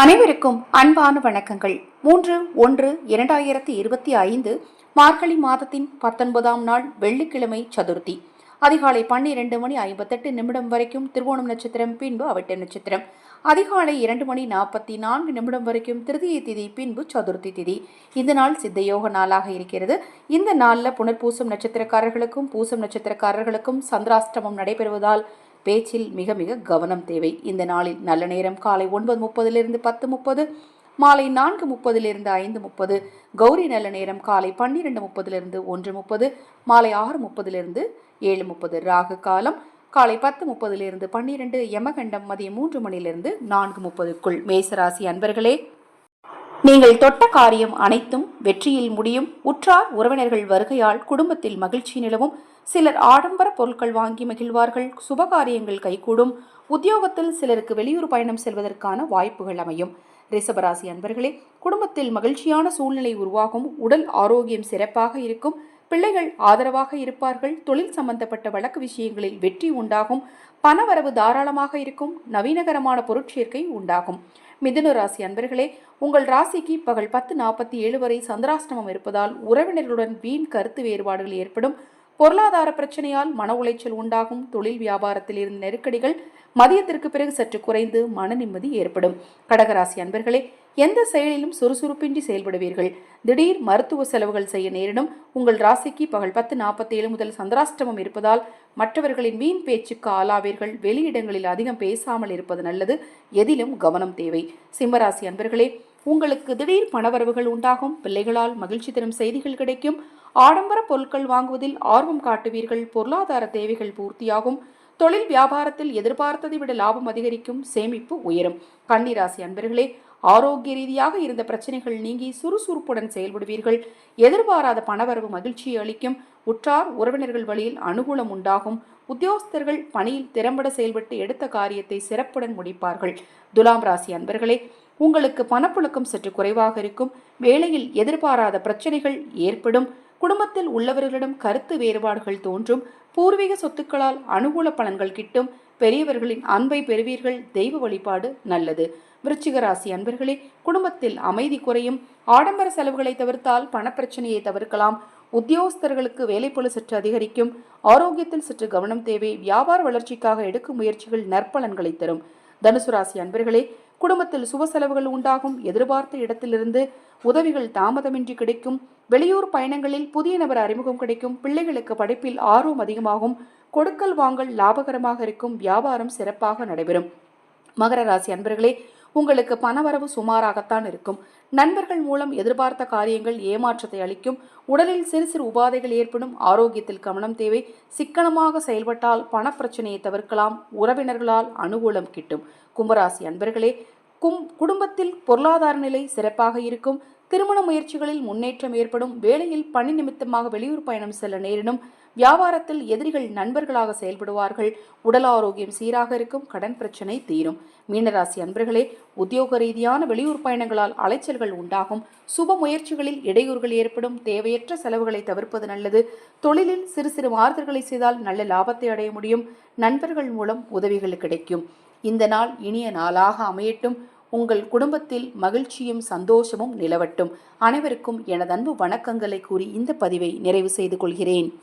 அனைவருக்கும் அன்பான வணக்கங்கள். மூன்று ஒன்று இரண்டாயிரத்தி இருபத்தி ஐந்து மார்கழி மாதத்தின் பத்தொன்பதாம் நாள் வெள்ளிக்கிழமை சதுர்த்தி. அதிகாலை பன்னிரண்டு மணி ஐம்பத்தெட்டு நிமிடம் வரைக்கும் திருவோணம் நட்சத்திரம் பின்பு அவிட்ட நட்சத்திரம். அதிகாலை இரண்டு மணி நாற்பத்தி நான்கு நிமிடம் வரைக்கும் திருதியை திதி பின்பு சதுர்த்தி திதி. இந்த நாள் சித்தயோக நாளாக இருக்கிறது. இந்த நாளில் புனர்பூசம் நட்சத்திரக்காரர்களுக்கும் பூசம் நட்சத்திரக்காரர்களுக்கும் சந்திராஷ்டமம் நடைபெறுவதால் பேச்சில் மிக மிக கவனம் தேவை. இந்த நாளில் நல்ல நேரம் காலை ஒன்பது முப்பதிலிருந்து பத்து முப்பது மாலை நான்கு முப்பதிலிருந்து ஐந்து முப்பது கௌரி நல்ல நேரம் காலை பன்னிரெண்டு முப்பதிலிருந்து ஒன்று முப்பது மாலை ஆறு முப்பதிலிருந்து ஏழு முப்பது. ராகு காலம் காலை பத்து முப்பதிலிருந்து பன்னிரெண்டு யமகண்டம் மதியம் மூன்று மணியிலிருந்து நான்கு முப்பதுக்குள். மேசராசி அன்பர்களே நீங்கள் தொட்ட காரியம் அனைத்தும் வெற்றியில் முடியும். உற்றார் உறவினர்கள் வருகையால் குடும்பத்தில் மகிழ்ச்சி நிலவும். சிலர் ஆடம்பர பொருட்கள் வாங்கி மகிழ்வார்கள். சுபகாரியங்கள் கைகூடும். உத்தியோகத்தில் சிலருக்கு வெளியூர் பயணம் செல்வதற்கான வாய்ப்புகள் அமையும். ரிஷபராசி அன்பர்களே குடும்பத்தில் மகிழ்ச்சியான சூழ்நிலை உருவாகும். உடல் ஆரோக்கியம் சிறப்பாக இருக்கும். பிள்ளைகள் ஆதரவாக இருப்பார்கள். தொழில் சம்பந்தப்பட்ட வழக்கு விஷயங்களில் வெற்றி உண்டாகும். பணவரவு தாராளமாக இருக்கும். நவீனகரமான பொருட்சேர்க்கை உண்டாகும். மிதுன ராசி அன்பர்களே உங்கள் ராசிக்கு பகல் பத்து நாற்பத்தி ஏழு வரை சந்திராஷ்டமம் இருப்பதால் உறவினர்களுடன் வீண் கருத்து வேறுபாடுகள் ஏற்படும். பொருளாதார பிரச்சனையால் மன உளைச்சல் உண்டாகும். தொழில் வியாபாரத்தில் இருந்த நெருக்கடிகள் மதியத்திற்கு பிறகு சற்று குறைந்து மன நிம்மதி ஏற்படும். கடகராசி அன்பர்களே எந்த செயலிலும் சுறுசுறுப்பின்றி செயல்படுவீர்கள். திடீர் மருத்துவ செலவுகள் செய்ய நேரிடும். உங்கள் ராசிக்கு பகல் பத்து நாற்பத்தி ஏழு முதல் சந்திராஷ்டமம் இருப்பதால் மற்றவர்களின் வீண் பேச்சுக்கு ஆளாவீர்கள். வெளியிடங்களில் அதிகம் பேசாமல் இருப்பது நல்லது. எதிலும் கவனம் தேவை. சிம்மராசி அன்பர்களே உங்களுக்கு திடீர் பணவரவுகள் உண்டாகும். பிள்ளைகளால் மகிழ்ச்சி தரும் செய்திகள் கிடைக்கும். ஆடம்பர பொருட்கள் வாங்குவதில் ஆர்வம் காட்டுவீர்கள். பொருளாதார தேவைகள் பூர்த்தியாகும். தொழில் வியாபாரத்தில் எதிர்பார்த்ததை விட லாபம் அதிகரிக்கும். சேமிப்பு உயரும். கன்னிராசி அன்பர்களே ஆரோக்கிய ரீதியாக இருந்த பிரச்சனைகள் நீங்கி சுறுசுறுப்புடன் செயல்படுவீர்கள். எதிர்பாராத பணவரவு மகிழ்ச்சியை அளிக்கும். உற்றார் உறவினர்கள் வழியில் அனுகூலம் உண்டாகும். உத்தியோகஸ்தர்கள் பணியில் திறம்பட செயல்பட்டு எடுத்த காரியத்தை சிறப்புடன் முடிப்பார்கள். துலாம் ராசி அன்பர்களே உங்களுக்கு பணப்புழக்கம் சற்று குறைவாக இருக்கும். வேலையில் எதிர்பாராத பிரச்சனைகள் ஏற்படும். குடும்பத்தில் உள்ளவர்களிடம் கருத்து வேறுபாடுகள் தோன்றும். பூர்வீக சொத்துக்களால் அனுகூல பலன்கள் கிட்டும். பெரியவர்களின் அன்பை பெறுவீர்கள். தெய்வ வழிபாடு நல்லது. விருச்சிக ராசி அன்பர்களே குடும்பத்தில் அமைதி குறையும். ஆடம்பர செலவுகளை தவிர்த்தால் பணப்பிரச்சனையை தவிர்க்கலாம். உத்தியோகஸ்தர்களுக்கு வேலைப்பழு சற்று அதிகரிக்கும். ஆரோக்கியத்தில் சற்று கவனம் தேவை. வியாபார வளர்ச்சிக்காக எடுக்கும் முயற்சிகள் நற்பலன்களை தரும். தனுசு ராசி அன்பர்களே குடும்பத்தில் சுப செலவுகள் உண்டாகும். எதிர்பார்த்த இடத்திலிருந்து உதவிகள் தாமதமின்றி கிடைக்கும். வெளியூர் பயணங்களில் புதிய நபர் அறிமுகம் கிடைக்கும். பிள்ளைகளுக்கு படிப்பில் ஆர்வம் அதிகமாகும். கொடுக்கல் வாங்கல் லாபகரமாக இருக்கும். வியாபாரம் சிறப்பாக நடைபெறும். மகர ராசி அன்பர்களே உங்களுக்கு பணவரவு சுமாராகத்தான் இருக்கும். நண்பர்கள் மூலம் எதிர்பார்த்த காரியங்கள் ஏமாற்றத்தை அளிக்கும். உடலில் சிறு சிறு உபாதைகள் ஏற்படும். ஆரோக்கியத்தில் கவனம் தேவை. சிக்கனமாக செயல்பட்டால் பணப்பிரச்சனையை தவிர்க்கலாம். உறவினர்களால் அனுகூலம் கிட்டும். கும்பராசி அன்பர்களே கும் குடும்பத்தில் பொருளாதார நிலை சிறப்பாக இருக்கும். திருமண முயற்சிகளில் முன்னேற்றம் ஏற்படும். வேலையில் பணி நிமித்தமாக வெளியூர் பயணம் செல்ல நேரிடும். வியாபாரத்தில் எதிரிகள் நண்பர்களாக செயல்படுவார்கள். உடல் ஆரோக்கியம் சீராக இருக்கும் கடன் பிரச்சனை தீரும். மீனராசி அன்பர்களே உத்தியோக ரீதியான வெளியூர் பயணங்களால் அலைச்சல்கள் உண்டாகும். சுப முயற்சிகளில் இடையூறுகள் ஏற்படும். தேவையற்ற செலவுகளை தவிர்ப்பது நல்லது. தொழிலில் சிறு சிறு மாறுதல்களை செய்தால் நல்ல லாபத்தை அடைய முடியும். நண்பர்கள் மூலம் உதவிகள் கிடைக்கும். இந்த நாள் இனிய நாளாக அமையட்டும். உங்கள் குடும்பத்தில் மகிழ்ச்சியும் சந்தோஷமும் நிலவட்டும். அனைவருக்கும் எனது அன்பு வணக்கங்களை கூறி இந்த பதிவை நிறைவு செய்து கொள்கிறேன்.